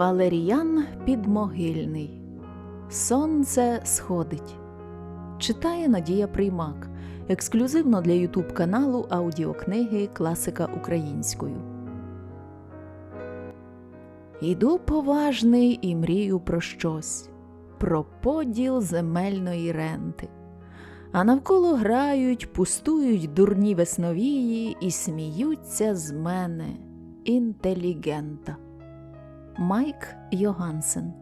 Валеріян Підмогильний. Сонце сходить. Читає Надія Приймак. Ексклюзивно для Ютуб каналу аудіокниги Класика українською. Іду поважний і мрію про щось, про поділ земельної ренти. А навколо грають, пустують дурні весновії і сміються з мене інтелігента. Майк Йогансен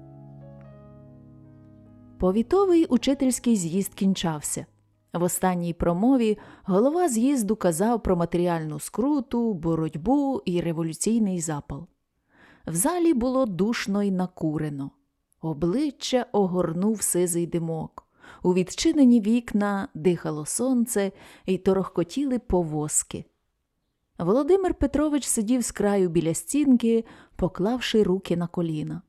Повітовий учительський з'їзд кінчався. В останній промові голова з'їзду казав про матеріальну скруту, боротьбу і революційний запал. В залі було душно й накурено. Обличчя огорнув сизий димок. У відчинені вікна дихало сонце і торохкотіли повозки. Володимир Петрович сидів з краю біля стінки, поклавши руки на коліна.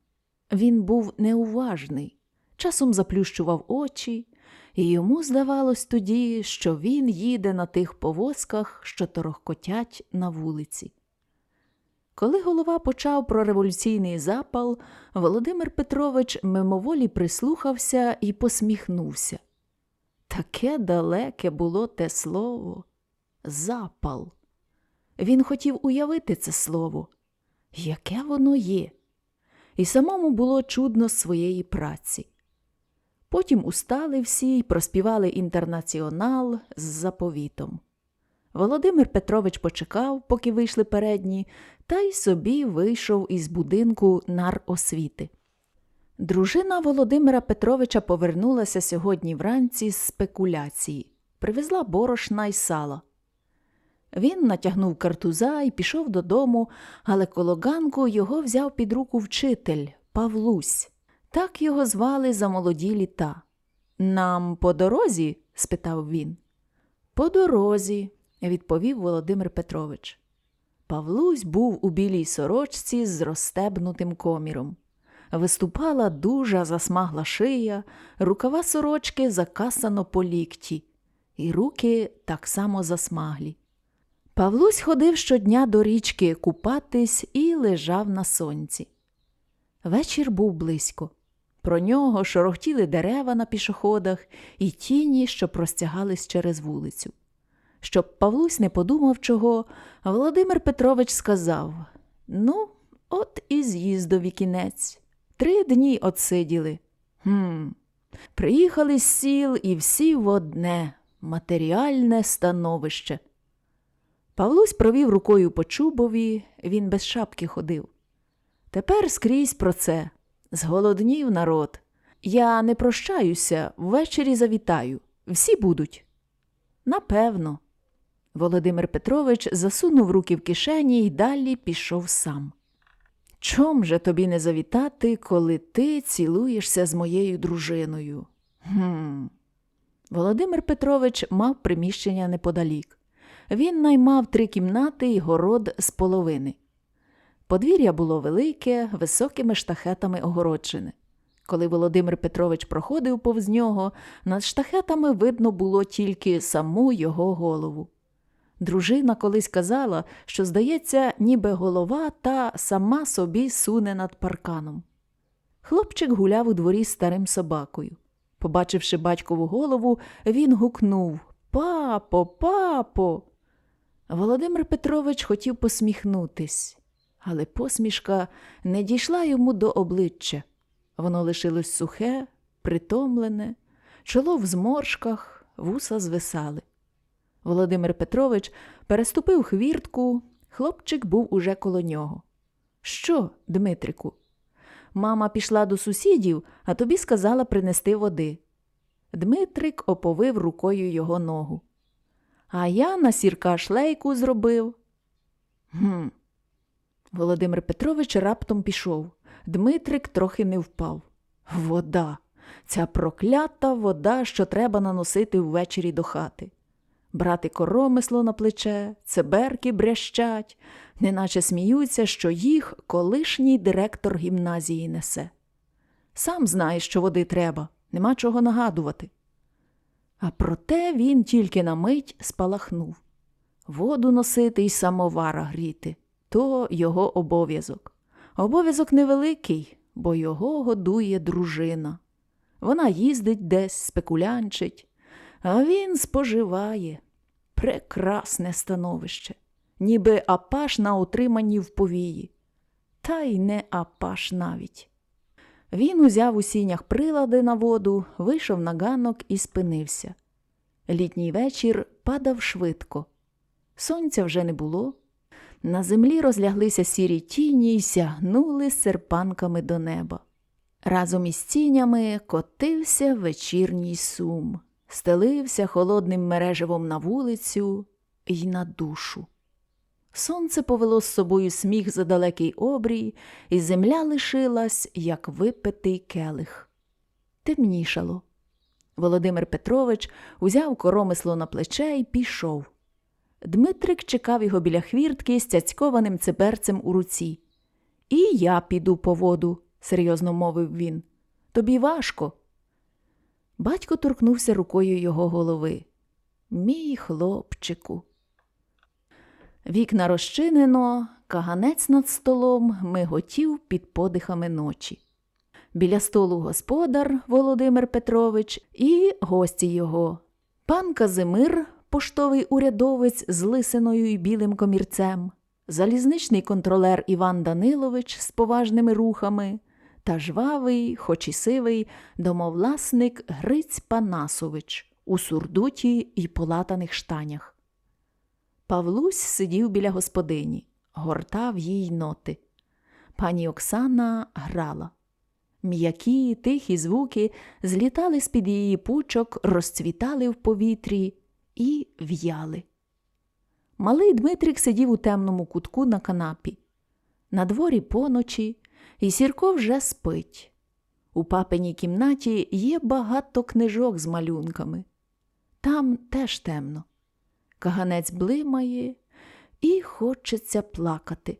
Він був неуважний, часом заплющував очі, і йому здавалось тоді, що він їде на тих повозках, що торохкотять на вулиці. Коли голова почав про революційний запал, Володимир Петрович мимоволі прислухався і посміхнувся. Таке далеке було те слово запал. Він хотів уявити це слово, яке воно є, і самому було чудно своєї праці. Потім устали всі й проспівали інтернаціонал з заповітом. Володимир Петрович почекав, поки вийшли передні, та й собі вийшов із будинку наросвіти. Дружина Володимира Петровича повернулася сьогодні вранці з спекуляції, привезла борошна й сала. Він натягнув картуза і пішов додому, але коло ганку його взяв під руку вчитель Павлусь. Так його звали за молоді літа. Нам по дорозі? спитав він. По дорозі, відповів Володимир Петрович. Павлусь був у білій сорочці з розстебнутим коміром. Виступала дуже засмагла шия, рукава сорочки закасано по лікті, і руки так само засмаглі. Павлусь ходив щодня до річки купатись і лежав на сонці. Вечір був близько. Про нього шорохтіли дерева на пішоходах і тіні, що простягались через вулицю. Щоб Павлусь не подумав чого, Володимир Петрович сказав Ну, от і з'їздові кінець. Три дні отсиділи. Хм. Приїхали з сіл і всі в одне матеріальне становище. Павлусь провів рукою по чубові, він без шапки ходив. Тепер скрізь про це. Зголоднів народ. Я не прощаюся, ввечері завітаю. Всі будуть. Напевно. Володимир Петрович засунув руки в кишені і далі пішов сам. Чом же тобі не завітати, коли ти цілуєшся з моєю дружиною? Гм. Володимир Петрович мав приміщення неподалік. Він наймав три кімнати і город з половини. Подвір'я було велике, високими штахетами огороджене. Коли Володимир Петрович проходив повз нього, над штахетами видно було тільки саму його голову. Дружина колись казала, що, здається, ніби голова та сама собі суне над парканом. Хлопчик гуляв у дворі старим собакою. Побачивши батькову голову, він гукнув Папо, папо. Володимир Петрович хотів посміхнутись, але посмішка не дійшла йому до обличчя. Воно лишилось сухе, притомлене, чоло в зморшках, вуса звисали. Володимир Петрович переступив хвіртку, хлопчик був уже коло нього. Що, Дмитрику? Мама пішла до сусідів, а тобі сказала принести води. Дмитрик оповив рукою його ногу. А я на сірка шлейку зробив. Гм. Володимир Петрович раптом пішов. Дмитрик трохи не впав. Вода. Ця проклята вода, що треба наносити ввечері до хати. Брати коромисло на плече, цеберки брящать, неначе сміються, що їх колишній директор гімназії несе. Сам знаєш, що води треба, нема чого нагадувати. А проте він тільки на мить спалахнув. Воду носити й самовара гріти то його обов'язок. Обов'язок невеликий, бо його годує дружина. Вона їздить десь, спекулянчить, а він споживає. Прекрасне становище, ніби апаш на утриманні в повії. Та й не апаш навіть. Він узяв у сінях прилади на воду, вийшов на ганок і спинився. Літній вечір падав швидко. Сонця вже не було. На землі розляглися сірі тіні й сягнули серпанками до неба. Разом із тінями котився вечірній сум, стелився холодним мереживом на вулицю й на душу. Сонце повело з собою сміх за далекий обрій, і земля лишилась, як випитий келих. Темнішало. Володимир Петрович узяв коромисло на плече і пішов. Дмитрик чекав його біля хвіртки з цяцькованим циберцем у руці. І я піду по воду, серйозно мовив він. Тобі важко. Батько торкнувся рукою його голови. Мій хлопчику. Вікна розчинено, каганець над столом миготів під подихами ночі. Біля столу господар Володимир Петрович і гості його. Пан Казимир, поштовий урядовець з лисиною і білим комірцем, залізничний контролер Іван Данилович з поважними рухами та жвавий, хоч і сивий, домовласник Гриць Панасович у сурдуті й полатаних штанях. Павлусь сидів біля господині, гортав їй ноти. Пані Оксана грала. М'які, тихі звуки злітали з-під її пучок, розцвітали в повітрі і в'яли. Малий Дмитрик сидів у темному кутку на канапі. На дворі поночі, і Сірко вже спить. У папиній кімнаті є багато книжок з малюнками. Там теж темно. Каганець блимає і хочеться плакати.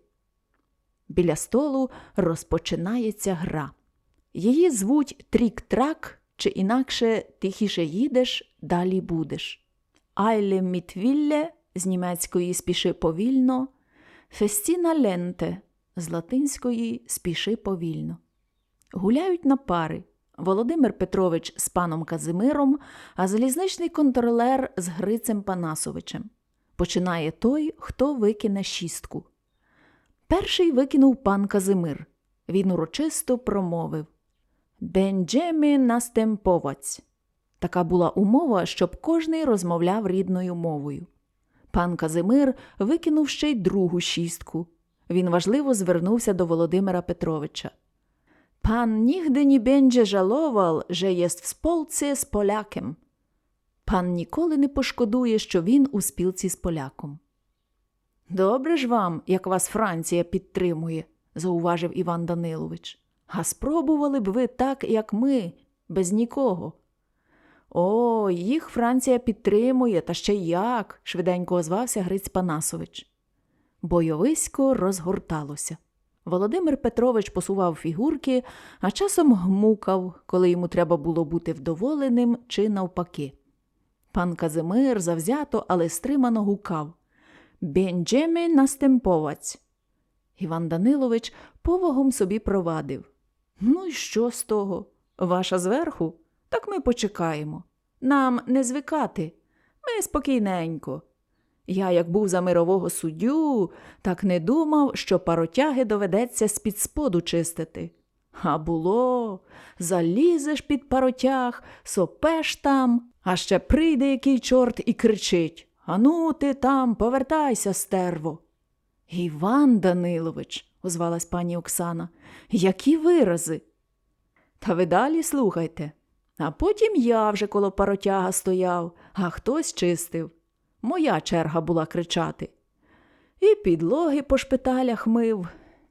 Біля столу розпочинається гра. Її звуть трік-трак, чи інакше тихіше їдеш, далі будеш. Айле мітвілле з німецької спіши повільно, фестіна ленте з латинської спіши повільно. Гуляють на пари. Володимир Петрович з паном Казимиром, а залізничний контролер з Грицем Панасовичем. Починає той, хто викине шістку. Перший викинув пан Казимир. Він урочисто промовив Бенджеми настемповаць. Така була умова, щоб кожний розмовляв рідною мовою. Пан Казимир викинув ще й другу шістку. Він важливо звернувся до Володимира Петровича. Пан нігде не бенже жаловал, że єст в сполці з поляком. Пан ніколи не пошкодує, що він у спілці з поляком. Добре ж вам, як вас Франція підтримує, зауважив Іван Данилович. А спробували б ви так, як ми, без нікого. О, їх Франція підтримує, та ще як, швиденько озвався Гриць Панасович. Бойовисько розгорталося. Володимир Петрович посував фігурки, а часом гмукав, коли йому треба було бути вдоволеним чи навпаки. Пан Казимир завзято, але стримано гукав Бенджеми настемповаць. Іван Данилович повагом собі провадив. Ну і що з того? Ваша зверху? Так ми почекаємо. Нам не звикати. Ми спокійненько. Я, як був за мирового суддю, так не думав, що паротяги доведеться з-під споду чистити. А було, залізеш під паротяг, сопеш там, а ще прийде який чорт і кричить Ану ти там, повертайся, стерво. Іван Данилович, озвалась пані Оксана, які вирази. Та ви далі слухайте. А потім я вже коло паротяга стояв, а хтось чистив. Моя черга була кричати. І підлоги по шпиталях мив,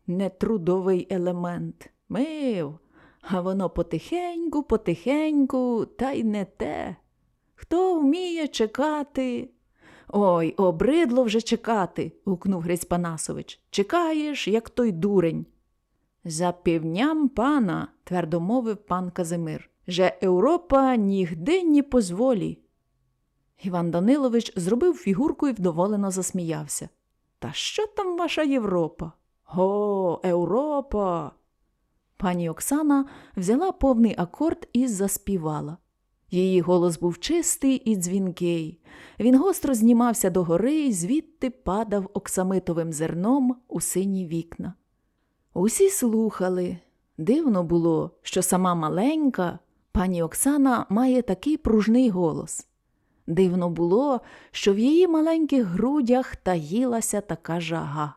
нетрудовий елемент. Мив, а воно потихеньку, потихеньку, та й не те. Хто вміє чекати? Ой, обридло вже чекати, гукнув Гриць Панасович. Чекаєш, як той дурень. За півням пана, твердо мовив пан Казимир, же Європа нігде не позволі. Іван Данилович зробив фігурку і вдоволено засміявся. Та що там ваша Європа? Го, Європа. Пані Оксана взяла повний акорд і заспівала. Її голос був чистий і дзвінкий. Він гостро знімався догори і звідти падав оксамитовим зерном у сині вікна. Усі слухали. Дивно було, що сама маленька пані Оксана має такий пружний голос. Дивно було, що в її маленьких грудях таїлася така жага.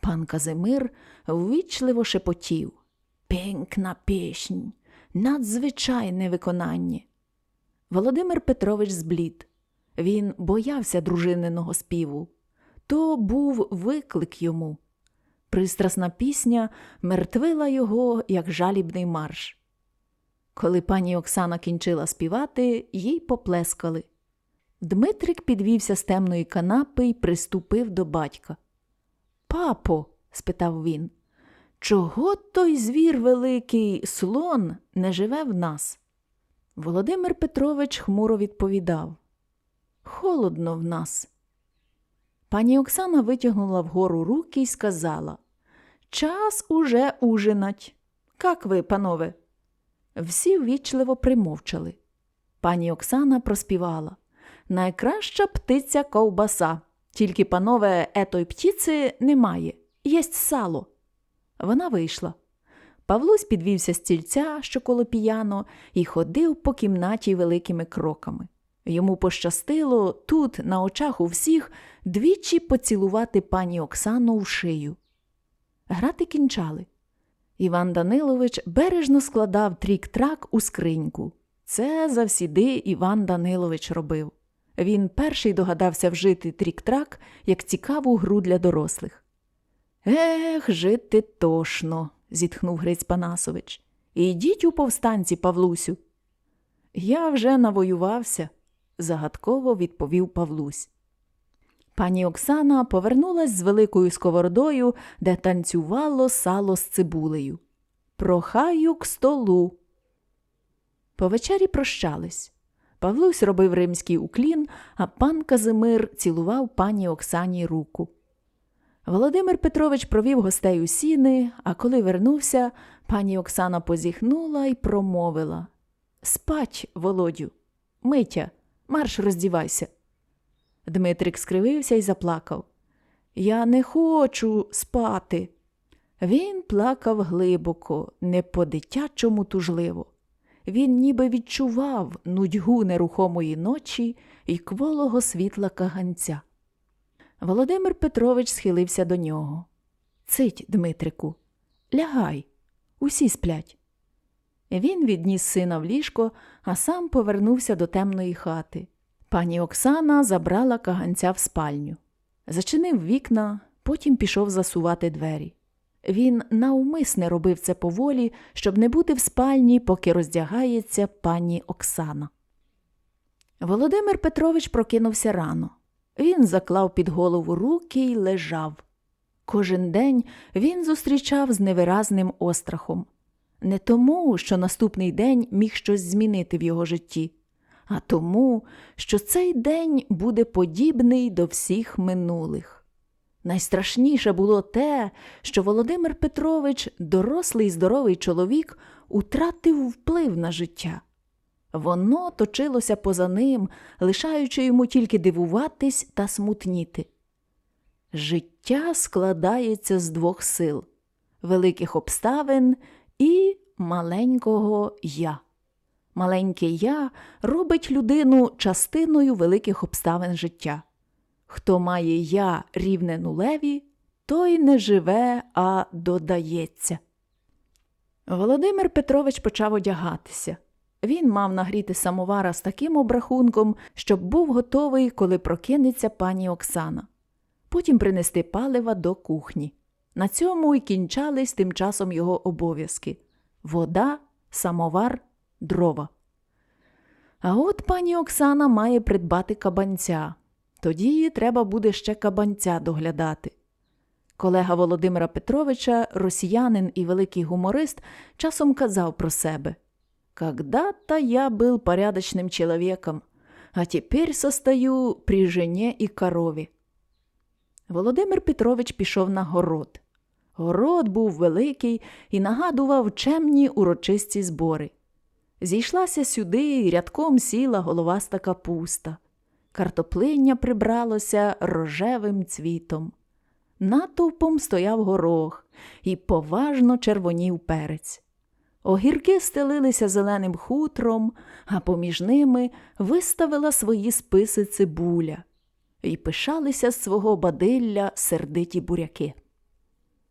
Пан Казимир ввічливо шепотів Пенкна піснь, надзвичайне виконання. Володимир Петрович зблід. Він боявся дружининого співу. То був виклик йому. Пристрасна пісня мертвила його, як жалібний марш. Коли пані Оксана кінчила співати, їй поплескали. Дмитрик підвівся з темної канапи і приступив до батька. Папо, спитав він, чого той звір великий слон не живе в нас? Володимир Петрович хмуро відповідав Холодно в нас. Пані Оксана витягнула вгору руки і сказала Час уже ужинать. Как ви, панове? Всі ввічливо примовчали. Пані Оксана проспівала Найкраща птиця ковбаса. Тільки, панове, етої птіці немає, єсть сало. Вона вийшла. Павлусь підвівся з стільця, що коло піяно, і ходив по кімнаті великими кроками. Йому пощастило тут, на очах у всіх, двічі поцілувати пані Оксану в шию. Грати кінчали. Іван Данилович бережно складав трік-трак у скриньку. Це завсіди Іван Данилович робив. Він перший догадався вжити трік-трак як цікаву гру для дорослих. Ех, жити тошно, зітхнув Гриць Панасович. Ідіть у повстанці, Павлусю. Я вже навоювався, загадково відповів Павлусь. Пані Оксана повернулась з великою сковородою, де танцювало сало з цибулею. Прохаю к столу. По вечері прощались. Павлусь робив римський уклін, а пан Казимир цілував пані Оксані руку. Володимир Петрович провів гостей у сіни, а коли вернувся, пані Оксана позіхнула і промовила Спать, Володю, Митя, марш роздівайся. Дмитрик скривився і заплакав. Я не хочу спати. Він плакав глибоко, не по дитячому тужливо. Він ніби відчував нудьгу нерухомої ночі і кволого світла каганця. Володимир Петрович схилився до нього. Цить, Дмитрику, лягай, усі сплять. Він відніс сина в ліжко, а сам повернувся до темної хати. Пані Оксана забрала каганця в спальню, зачинив вікна, потім пішов засувати двері. Він навмисне робив це поволі, щоб не бути в спальні, поки роздягається пані Оксана. Володимир Петрович прокинувся рано. Він заклав під голову руки й лежав. Кожен день він зустрічав з невиразним острахом. Не тому, що наступний день міг щось змінити в його житті, а тому, що цей день буде подібний до всіх минулих. Найстрашніше було те, що Володимир Петрович, дорослий здоровий чоловік, утратив вплив на життя. Воно точилося поза ним, лишаючи йому тільки дивуватись та смутніти. Життя складається з двох сил великих обставин і маленького я. Маленьке я робить людину частиною великих обставин життя. Хто має я рівне нулеві, той не живе, а додається. Володимир Петрович почав одягатися. Він мав нагріти самовара з таким обрахунком, щоб був готовий, коли прокинеться пані Оксана. Потім принести палива до кухні. На цьому й кінчались тим часом його обов'язки вода, самовар, дрова. А от пані Оксана має придбати кабанця. Тоді треба буде ще кабанця доглядати. Колега Володимира Петровича, росіянин і великий гуморист, часом казав про себе «Когда-то я был порядочным человеком, а теперь состою при жене і корові. Володимир Петрович пішов на город. Город був великий і нагадував чемні урочисті збори. Зійшлася сюди і рядком сіла головаста капуста. Картоплиння прибралося рожевим цвітом. Натовпом стояв горох і поважно червонів перець. Огірки стелилися зеленим хутром, а поміж ними виставила свої списи цибуля і пишалися з свого бадилля сердиті буряки.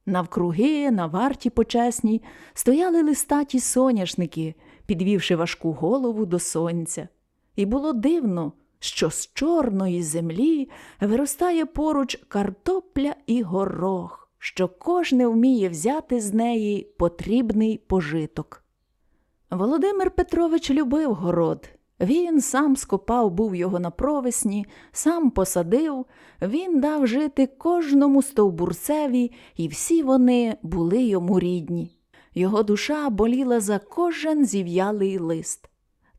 Навкруги, на варті почесній, стояли листаті соняшники, підвівши важку голову до сонця. І було дивно, що з чорної землі виростає поруч картопля і горох, що кожне вміє взяти з неї потрібний пожиток. Володимир Петрович любив город. Він сам скопав був його на провесні, сам посадив, він дав жити кожному стовбурцеві, і всі вони були йому рідні. Його душа боліла за кожен зів'ялий лист.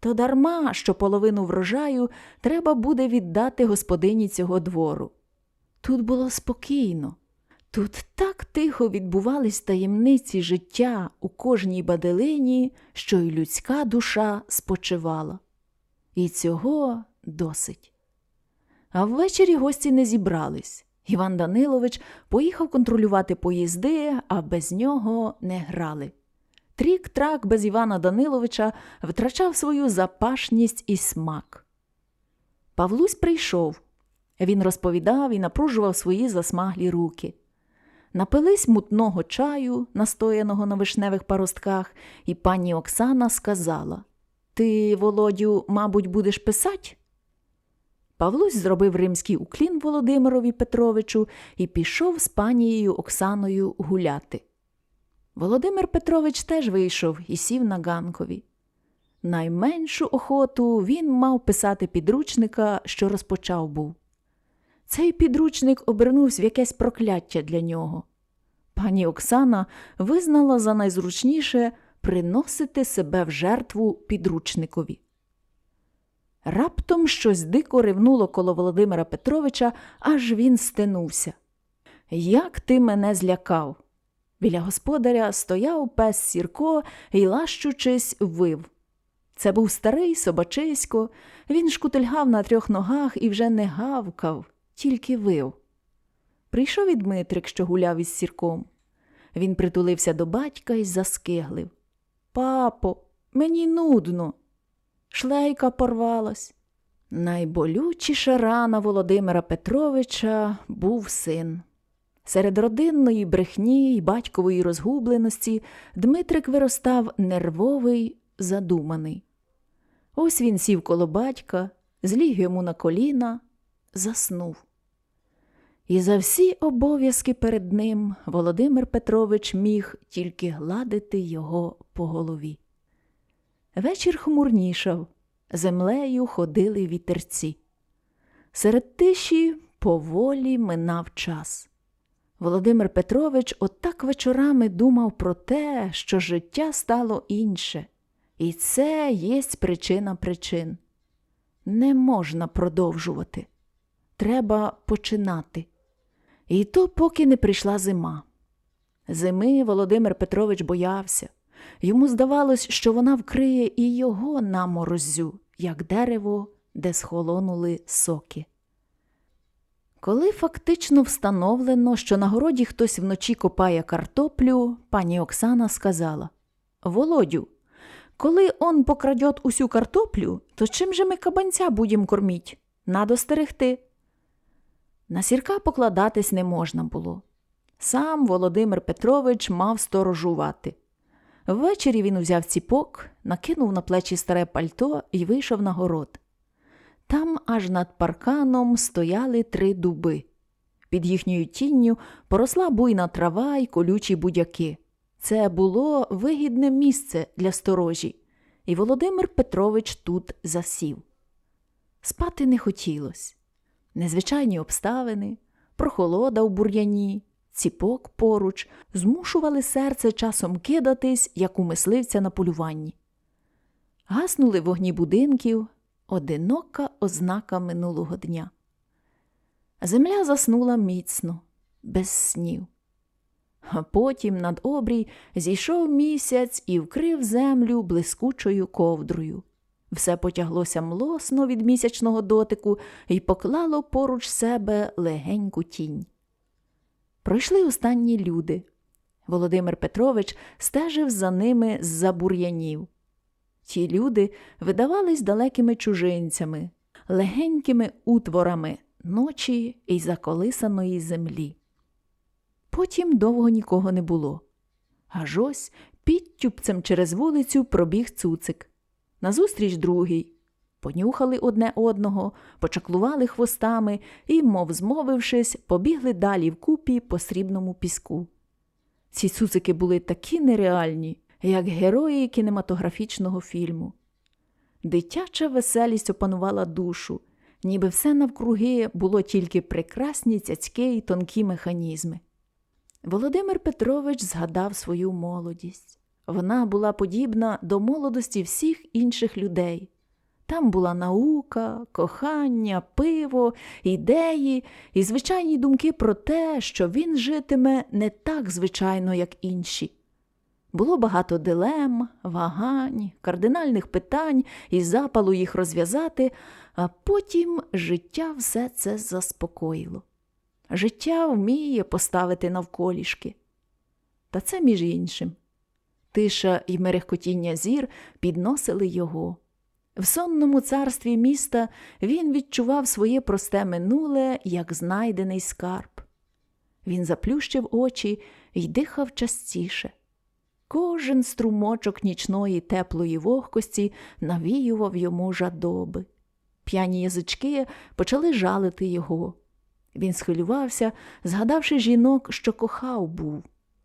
То дарма, що половину врожаю треба буде віддати господині цього двору. Тут було спокійно, тут так тихо відбувались таємниці життя у кожній баделині, що й людська душа спочивала. І цього досить. А ввечері гості не зібрались. Іван Данилович поїхав контролювати поїзди, а без нього не грали. Трік-трак без Івана Даниловича втрачав свою запашність і смак. Павлусь прийшов. Він розповідав і напружував свої засмаглі руки. Напились мутного чаю, настояного на вишневих паростках, і пані Оксана сказала Ти, Володю, мабуть, будеш писать? Павлусь зробив римський уклін Володимирові Петровичу і пішов з панією Оксаною гуляти. Володимир Петрович теж вийшов і сів на ганкові. Найменшу охоту він мав писати підручника, що розпочав був. Цей підручник обернувся в якесь прокляття для нього. Пані Оксана визнала за найзручніше приносити себе в жертву підручникові. Раптом щось дико ривнуло коло Володимира Петровича, аж він стенувся. Як ти мене злякав? Біля господаря стояв пес Сірко і, лащучись, вив. Це був старий собачисько, він шкутильгав на трьох ногах і вже не гавкав, тільки вив. Прийшов і Дмитрик, що гуляв із сірком. Він притулився до батька і заскиглив. Папо, мені нудно. Шлейка порвалась. Найболючіша рана Володимира Петровича був син. Серед родинної брехні й батькової розгубленості Дмитрик виростав нервовий, задуманий. Ось він сів коло батька, зліг йому на коліна, заснув. І за всі обов'язки перед ним Володимир Петрович міг тільки гладити його по голові. Вечір хмурнішав, землею ходили вітерці. Серед тиші поволі минав час. Володимир Петрович отак вечорами думав про те, що життя стало інше, і це єсть причина причин. Не можна продовжувати. Треба починати. І то поки не прийшла зима. Зими Володимир Петрович боявся. Йому здавалось, що вона вкриє і його на морозю, як дерево, де схолонули соки. Коли фактично встановлено, що на городі хтось вночі копає картоплю, пані Оксана сказала Володю, коли он покрадет усю картоплю, то чим же ми кабанця будем корміть? Надо стерегти. На сірка покладатись не можна було. Сам Володимир Петрович мав сторожувати. Ввечері він узяв ціпок, накинув на плечі старе пальто і вийшов на город. Там аж над парканом стояли три дуби. Під їхньою тінню поросла буйна трава й колючі будяки. Це було вигідне місце для сторожі, і Володимир Петрович тут засів. Спати не хотілось. Незвичайні обставини, прохолода в бур'яні, ціпок поруч змушували серце часом кидатись, як у мисливця на полюванні. Гаснули вогні будинків, одинока ознака минулого дня. Земля заснула міцно, без снів. А потім над обрій зійшов місяць і вкрив землю блискучою ковдрою. Все потяглося млосно від місячного дотику і поклало поруч себе легеньку тінь. Пройшли останні люди. Володимир Петрович стежив за ними з-за бур'янів. Ті люди видавались далекими чужинцями, легенькими утворами ночі і заколисаної землі. Потім довго нікого не було. Аж ось підтюпцем через вулицю пробіг цуцик. Назустріч другий. Понюхали одне одного, почаклували хвостами і, мов змовившись, побігли далі вкупі по срібному піску. Ці цуцики були такі нереальні, як герої кінематографічного фільму. Дитяча веселість опанувала душу, ніби все навкруги було тільки прекрасні цяцьки й тонкі механізми. Володимир Петрович згадав свою молодість. Вона була подібна до молодості всіх інших людей. Там була наука, кохання, пиво, ідеї і звичайні думки про те, що він житиме не так звичайно, як інші. Було багато дилем, вагань, кардинальних питань і запалу їх розв'язати, а потім життя все це заспокоїло. Життя вміє поставити навколішки. Та це між іншим. Тиша і мерехкотіння зір підносили його. В сонному царстві міста він відчував своє просте минуле, як знайдений скарб. Він заплющив очі й дихав частіше. Кожен струмочок нічної теплої вогкості навіював йому жадоби. П'яні язички почали жалити його. Він схвилювався, згадавши жінок, що кохав був,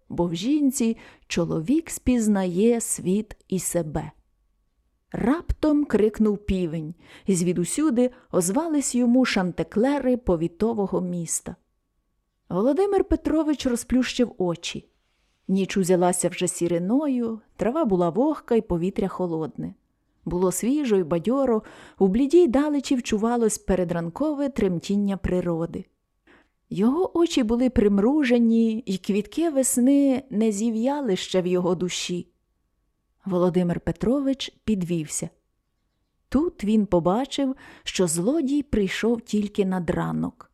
бо в жінці чоловік спізнає світ і себе. Раптом крикнув півень, і звідусюди озвались йому шантеклери повітового міста. Володимир Петрович розплющив очі. Ніч узялася вже сіриною, трава була вогка і повітря холодне. Було свіжо й бадьоро, у блідій далечі вчувалось передранкове тремтіння природи. Його очі були примружені, і квітки весни не зів'яли ще в його душі. Володимир Петрович підвівся. Тут він побачив, що злодій прийшов тільки над ранок.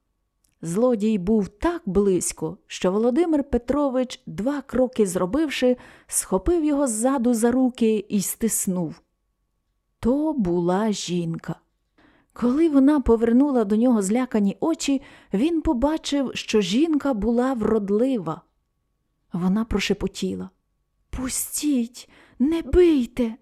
Злодій був так близько, що Володимир Петрович, два кроки зробивши, схопив його ззаду за руки і стиснув. То була жінка. Коли вона повернула до нього злякані очі, він побачив, що жінка була вродлива. Вона прошепотіла Пустіть, не бийте.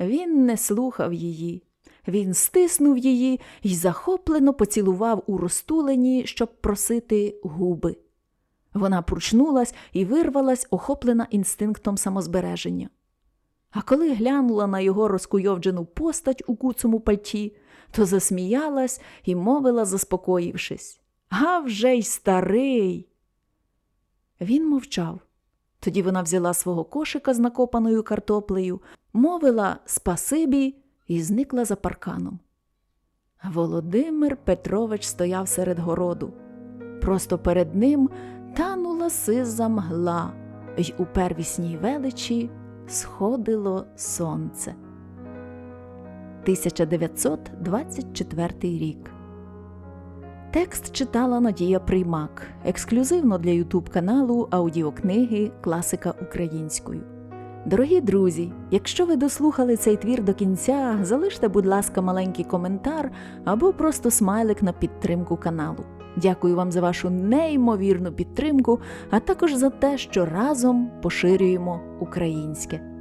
Він не слухав її. Він стиснув її і захоплено поцілував у розтулені, щоб просити губи. Вона пручнулась і вирвалась, охоплена інстинктом самозбереження. А коли глянула на його розкуйовджену постать у куцому пальті, то засміялась і мовила, заспокоївшись А вже й старий. Він мовчав. Тоді вона взяла свого кошика з накопаною картоплею, мовила спасибі і зникла за парканом. Володимир Петрович стояв серед городу. Просто перед ним танула сиза мгла, й у первісній величі сходило сонце. 1924 рік. Текст читала Надія Приймак ексклюзивно для Ютуб каналу аудіокниги Класика українською. Дорогі друзі, якщо ви дослухали цей твір до кінця, залиште, будь ласка, маленький коментар або просто смайлик на підтримку каналу. Дякую вам за вашу неймовірну підтримку, а також за те, що разом поширюємо українське.